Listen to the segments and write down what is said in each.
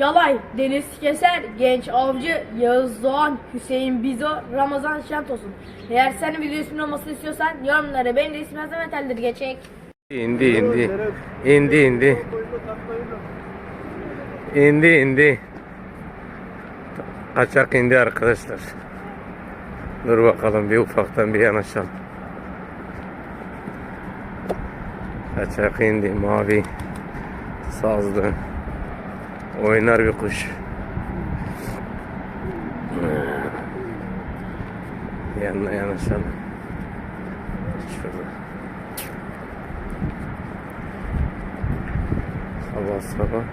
Yalay, Deniz Keser, Genç Avcı, Yağız Doğan, Hüseyin Bizo, Ramazan Şentos'un. Eğer senin video ismin olmasını istiyorsan yorumlara benim de ismim Azam Teldir geçecek. İndi indi. İndi indi. İndi indi. Kaçak indi arkadaşlar. Dur bakalım bir ufaktan bir yanaşalım. Kaçak indi mavi. Sazlı. Oynar bir kuş. Yanına yanaşalım. Şurada. Sabah sabah.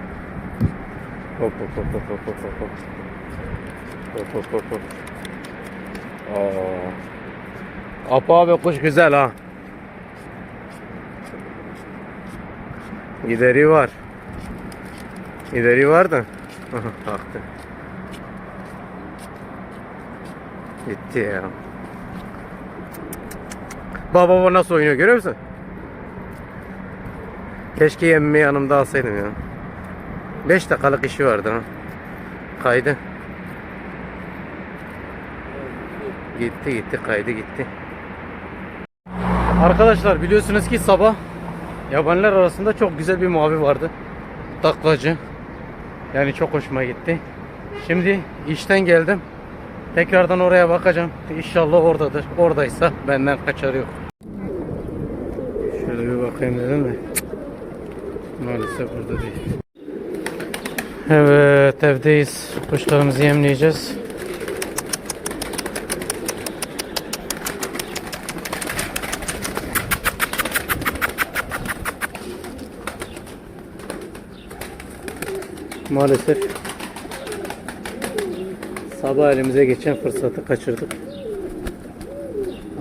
Hop hop hop hop hop hop hop hop. Hop hop hop. Aa. Apa abi kuş güzel ha. Gideri var. Gideri var Kalktı. Gitti ya. Baba baba nasıl oynuyor görüyor musun? Keşke yemimi yanımda alsaydım ya. 5 dakikalık işi vardı ha. Kaydı. Gitti gitti kaydı gitti. Arkadaşlar biliyorsunuz ki sabah yabaniler arasında çok güzel bir mavi vardı. Taklacı. Yani çok hoşuma gitti. Şimdi işten geldim. Tekrardan oraya bakacağım. İnşallah oradadır. Oradaysa benden kaçar yok. Şöyle bir bakayım dedim de. Maalesef burada değil. Evet evdeyiz. Kuşlarımızı yemleyeceğiz. Maalesef sabah elimize geçen fırsatı kaçırdık.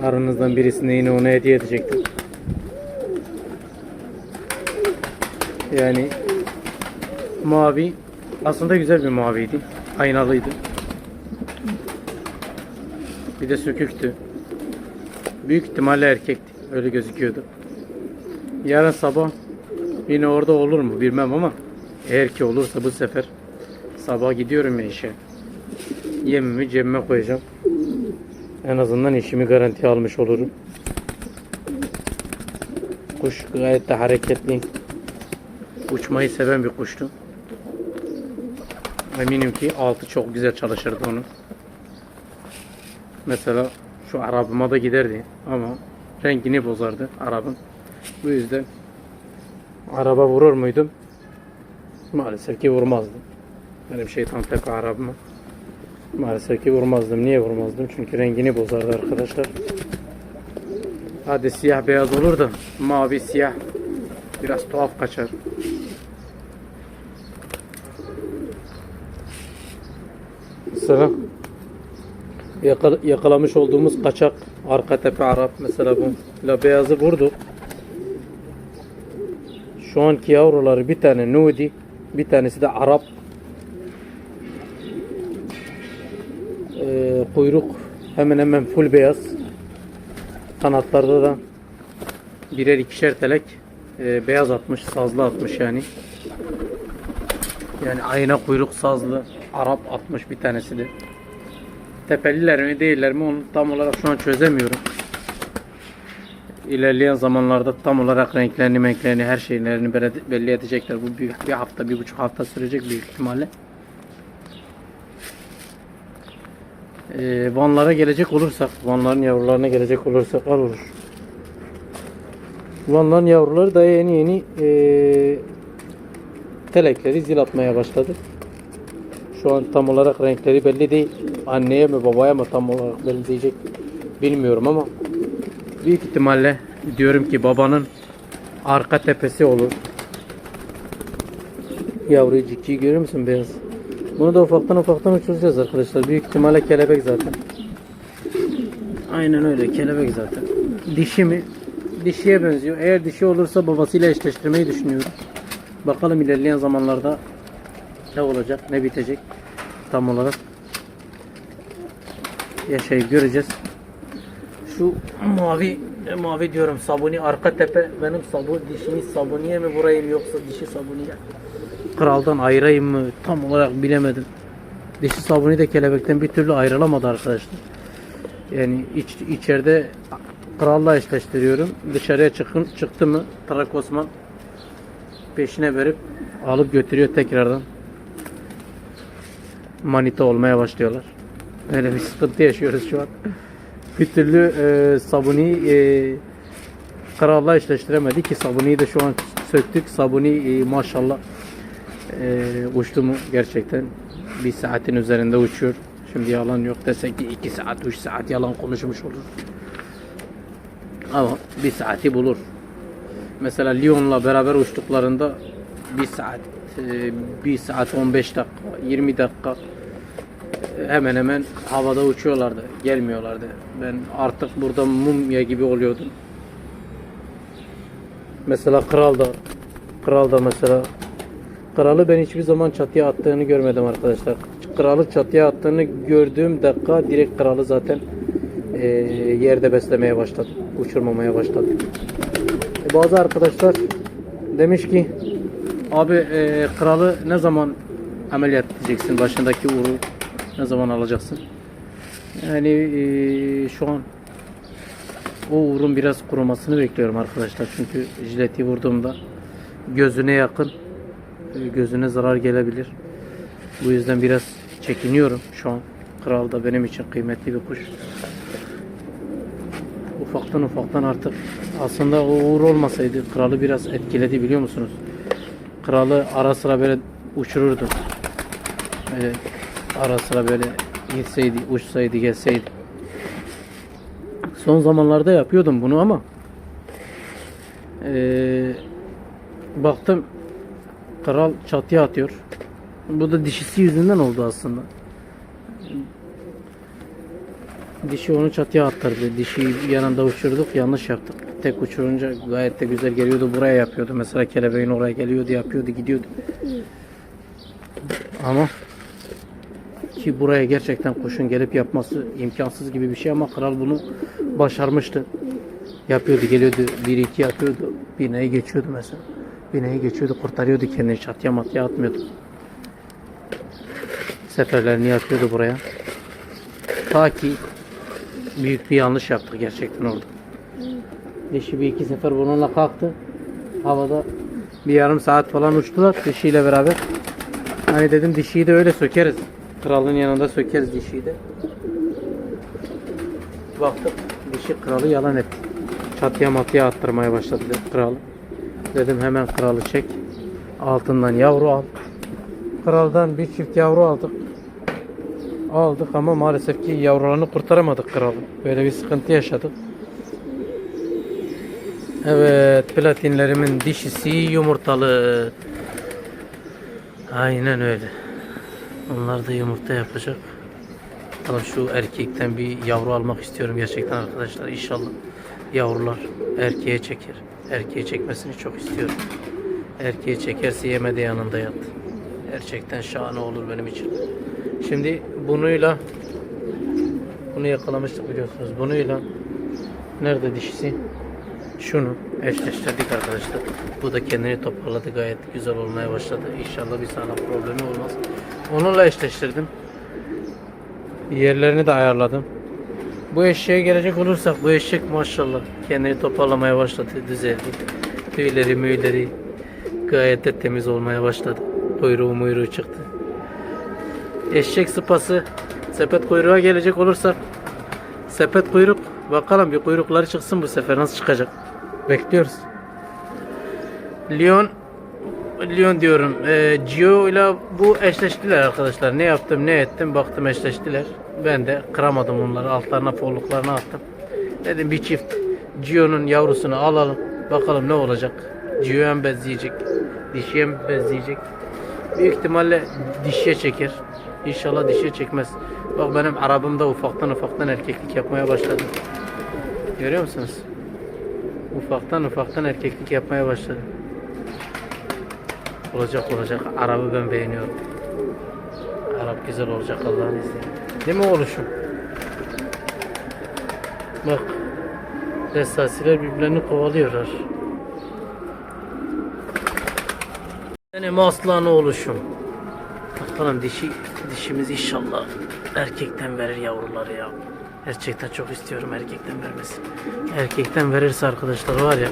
Aranızdan birisine yine ona hediye edecektim. Yani mavi aslında güzel bir maviydi. Aynalıydı. Bir de söküktü. Büyük ihtimalle erkekti. Öyle gözüküyordu. Yarın sabah yine orada olur mu bilmem ama eğer ki olursa bu sefer sabah gidiyorum ya işe. Yemimi cebime koyacağım. En azından işimi garantiye almış olurum. Kuş gayet de hareketli. Uçmayı seven bir kuştu. Eminim ki altı çok güzel çalışırdı onun. Mesela şu arabıma da giderdi ama rengini bozardı arabın. Bu yüzden araba vurur muydum? Maalesef ki vurmazdım. Benim şeytan tek arabıma. Maalesef ki vurmazdım. Niye vurmazdım? Çünkü rengini bozardı arkadaşlar. Hadi siyah beyaz olur da mavi siyah biraz tuhaf kaçar. Mesela yakal- yakalamış olduğumuz kaçak arka tepe Arap mesela bu la beyazı vurdu. Şu anki yavruları bir tane Nudi, bir tanesi de Arap. Ee, kuyruk hemen hemen full beyaz. Kanatlarda da birer ikişer telek e, beyaz atmış, sazlı atmış yani. Yani ayna kuyruk sazlı Arap atmış bir tanesi de. Tepeliler mi değiller mi onu tam olarak şu an çözemiyorum. İlerleyen zamanlarda tam olarak renklerini, renklerini, her şeylerini belli- edecekler. Bu bir, bir hafta, bir buçuk hafta sürecek büyük ihtimalle. Ee, Vanlara gelecek olursak, Vanların yavrularına gelecek olursak al olur. Vanların yavruları da yeni yeni ee, telekleri zil atmaya başladı. Şu an tam olarak renkleri belli değil. Anneye mi babaya mı tam olarak belli diyecek bilmiyorum ama büyük ihtimalle diyorum ki babanın arka tepesi olur. Yavruyu cikciyi görüyor musun beyaz? Bunu da ufaktan ufaktan uçuracağız arkadaşlar. Büyük ihtimalle kelebek zaten. Aynen öyle kelebek zaten. Dişi mi? Dişiye benziyor. Eğer dişi olursa babasıyla eşleştirmeyi düşünüyorum. Bakalım ilerleyen zamanlarda ne olacak, ne bitecek tam olarak yaşayıp göreceğiz. Şu mavi e, mavi diyorum sabuni arka tepe benim sabu dişini sabuniye mi vurayım yoksa dişi sabuniye kraldan ayırayım mı tam olarak bilemedim. Dişi sabuni de kelebekten bir türlü ayrılamadı arkadaşlar. Yani iç, içeride kralla eşleştiriyorum. Dışarıya çıkın, çıktı mı Tarak Osman peşine verip alıp götürüyor tekrardan. Manita olmaya başlıyorlar. Öyle bir sıkıntı yaşıyoruz şu an. Bir türlü e, sabuni e, kralla eşleştiremedik ki sabuniyi de şu an söktük. Sabuni e, maşallah e, uçtu mu gerçekten bir saatin üzerinde uçuyor. Şimdi yalan yok desek ki 2 saat 3 saat yalan konuşmuş olur. Ama bir saati bulur. Mesela Lyon'la beraber uçtuklarında bir saat, e, bir saat 15 dakika, 20 dakika hemen hemen havada uçuyorlardı, gelmiyorlardı. Ben artık burada mumya gibi oluyordum. Mesela kral da, kral da mesela kralı ben hiçbir zaman çatıya attığını görmedim arkadaşlar. Kralı çatıya attığını gördüğüm dakika direkt kralı zaten e, yerde beslemeye başladı, uçurmamaya başladı. E, bazı arkadaşlar demiş ki abi e, kralı ne zaman ameliyat edeceksin başındaki uru ne zaman alacaksın? Yani e, şu an o uğurun biraz kurumasını bekliyorum arkadaşlar. Çünkü jileti vurduğumda gözüne yakın e, gözüne zarar gelebilir. Bu yüzden biraz çekiniyorum şu an. Kral da benim için kıymetli bir kuş. Ufaktan ufaktan artık aslında o uğur olmasaydı kralı biraz etkiledi biliyor musunuz? Kralı ara sıra böyle uçururdu. Böyle ara sıra böyle gitseydi, uçsaydı, gelseydi. Son zamanlarda yapıyordum bunu ama eee, baktım kral çatıya atıyor. Bu da dişisi yüzünden oldu aslında. Dişi onu çatıya attırdı. Dişi yanında uçurduk yanlış yaptık. Tek uçurunca gayet de güzel geliyordu. Buraya yapıyordu. Mesela kelebeğin oraya geliyordu yapıyordu gidiyordu. Ama ki buraya gerçekten kuşun gelip yapması imkansız gibi bir şey ama kral bunu başarmıştı. Yapıyordu geliyordu bir iki yapıyordu. Bineği geçiyordu mesela. Bineği geçiyordu kurtarıyordu kendini çatıya matıya atmıyordu. Seferlerini yapıyordu buraya. Ta ki büyük bir yanlış yaptık gerçekten orada. Dişi bir iki sefer bununla kalktı. Havada bir yarım saat falan uçtular dişiyle beraber. Hani dedim dişiyi de öyle sökeriz. Kralın yanında sökeriz dişiyi de. Baktık dişi kralı yalan etti. Çatıya matıya attırmaya başladı kralı. Dedim hemen kralı çek. Altından yavru al. Kraldan bir çift yavru aldık. Aldık ama maalesef ki yavrularını kurtaramadık kralın. Böyle bir sıkıntı yaşadık. Evet platinlerimin dişisi yumurtalı. Aynen öyle. Onlar da yumurta yapacak. Bakalım şu erkekten bir yavru almak istiyorum gerçekten arkadaşlar. İnşallah yavrular erkeğe çeker. Erkeğe çekmesini çok istiyorum. Erkeğe çekerse yeme de yanında yat. Gerçekten şahane olur benim için. Şimdi bunuyla bunu yakalamıştık biliyorsunuz. Bunuyla nerede dişisi? Şunu eşleştirdik arkadaşlar. Bu da kendini toparladı gayet güzel olmaya başladı. İnşallah bir sana problemi olmaz. Onunla eşleştirdim. Yerlerini de ayarladım. Bu eşeğe gelecek olursak bu eşek maşallah kendini toparlamaya başladı, düzeldi. Tüyleri müyleri gayet de temiz olmaya başladı. Kuyruğu muyruğu çıktı. Eşek sıpası sepet kuyruğa gelecek olursak sepet kuyruk bakalım bir kuyrukları çıksın bu sefer nasıl çıkacak. Bekliyoruz. Lyon Lyon diyorum. E, Gio ile bu eşleştiler arkadaşlar. Ne yaptım ne ettim baktım eşleştiler. Ben de kıramadım onları. Altlarına folluklarına attım. Dedim bir çift Gio'nun yavrusunu alalım. Bakalım ne olacak. Gio hem bezleyecek. Dişi hem bezleyecek. Büyük ihtimalle dişiye çeker. İnşallah dişiye çekmez. Bak benim arabamda ufaktan ufaktan erkeklik yapmaya başladı. Görüyor musunuz? Ufaktan ufaktan erkeklik yapmaya başladı. Olacak olacak. Arabı ben beğeniyorum. Arap güzel olacak Allah'ın izniyle. Değil mi oluşum? Bak. Resasiler birbirlerini kovalıyorlar. Benim aslan oğluşum. Bakalım dişi dişimiz inşallah erkekten verir yavruları ya. Gerçekten çok istiyorum erkekten vermesi. Erkekten verirse arkadaşlar var ya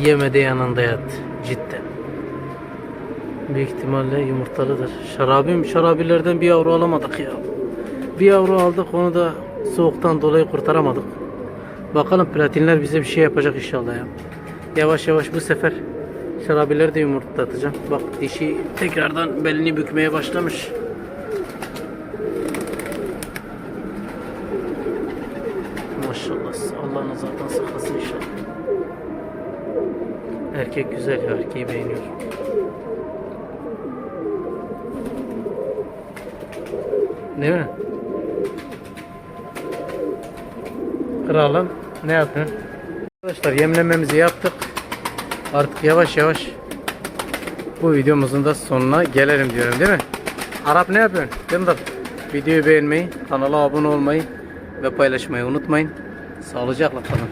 yemede yanında yat cidden. Büyük ihtimalle yumurtalıdır. Şarabim şarabilerden bir yavru alamadık ya. Bir yavru aldık onu da soğuktan dolayı kurtaramadık. Bakalım platinler bize bir şey yapacak inşallah ya. Yavaş yavaş bu sefer şarabileri de yumurtlatacağım. Bak dişi tekrardan belini bükmeye başlamış. Güzel erkeği beğeniyorum. Değil mi? Kralım ne yapıyorsun? Arkadaşlar yemlememizi yaptık. Artık yavaş yavaş bu videomuzun da sonuna gelelim diyorum değil mi? Arap ne yapıyorsun? Dımdır. Videoyu beğenmeyi, kanala abone olmayı ve paylaşmayı unutmayın. Sağlıcakla kalın.